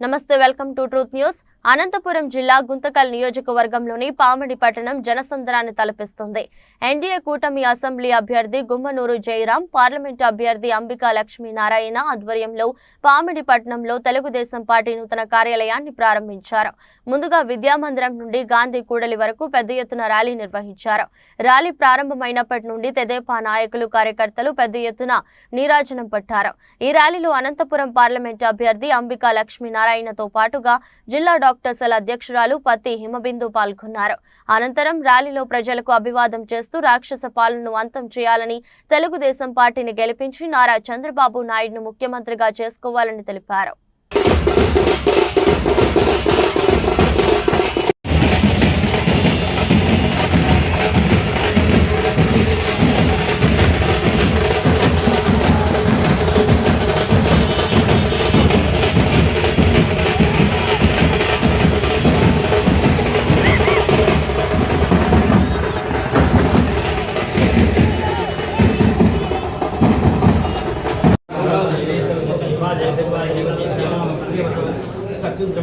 నమస్తే welcome to truth news. Anantapur జిల్లా గుంతకల్ నియోజకవర్గంలోని పామిడి పట్టణం జనసంద్రాన్ని తలపిస్తుంది. ఎన్డీఏ కూటమి అసెంబ్లీ అభ్యర్థి గుమ్మనూరు జయరాం పార్లమెంటు అభ్యర్థి అంబికా లక్ష్మీనారాయణ ఆధ్వర్యంలో పామిడి పట్టణంలో తెలుగుదేశం పార్టీ నూతన కార్యాలయాన్ని ప్రారంభించారు. ముందుగా విద్యామందిరం నుండి గాంధీ కూడలి వరకు పెద్ద ఎత్తున ర్యాలీ నిర్వహించారు. ర్యాలీ ప్రారంభమైనప్పటి నుండి తెదేపా నాయకులు కార్యకర్తలు పెద్ద ఎత్తున నీరాజనం పట్టారు. ఈ ర్యాలీలో అనంతపురం పార్లమెంటు అభ్యర్థి అంబికా నారాయణతో పాటుగా జిల్లా డాక్టర్ అధ్యక్షురాలు పత్తి హిమబిందు పాల్గొన్నారు. అనంతరం ర్యాలీలో ప్రజలకు అభివాదం చేస్తూ రాక్షస పాలనను అంతం చేయాలని తెలుగుదేశం పార్టీని గెలిపించి నారా చంద్రబాబు నాయుడును ముఖ్యమంత్రిగా చేసుకోవాలని తెలిపారు.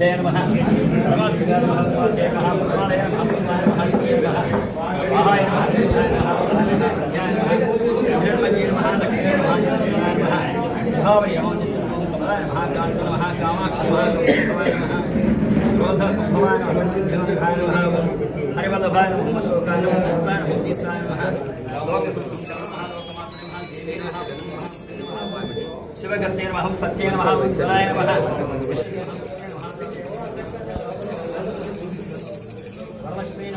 శ్రీమద్గురుభ్యే నమ పరమాత్మగా నమ పరమాత్మయ నమ పరమాత్మయ నమ పరమాత్మయ నమ స్వాహాయ నమ హరిభాయ నమ ప్రధాయ నమ ప్రజ్ఞాయ నమ హిరణ్మయే నమ లక్ష్మీ నమ జ్యోతిష్మాయ నమ భావరి అమోచిత్రమోచిత్రమదాయ నమ కాంత నమ కామాక్షి నమ లోకమాయ నమ క్రోధ సంభవాయ నమ వంచిత్రమోచిత్రమదాయ నమ హరివల్లభాయ నమ హోమశోకాయ నమ కృతాయ నమ సీతాయ నమ లోకసుతం శివగత్తే నమ సత్యే నమ ఉజ్జలాయ నమ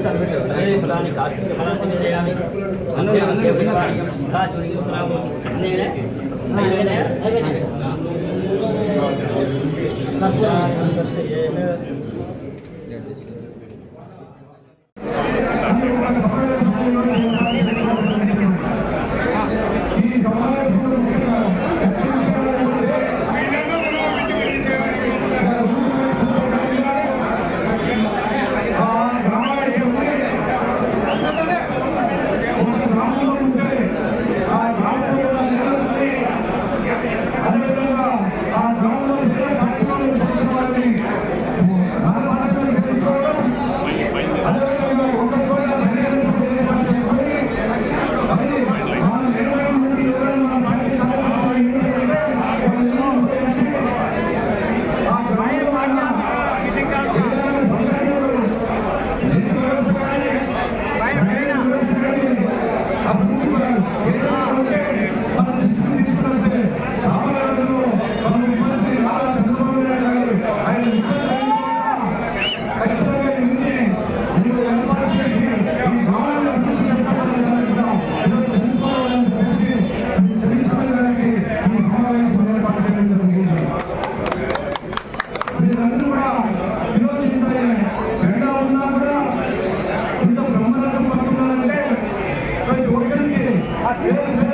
దానికి ఆశ్రయ ఫలాన్ని చేయాలి నేనే నేనే Assim.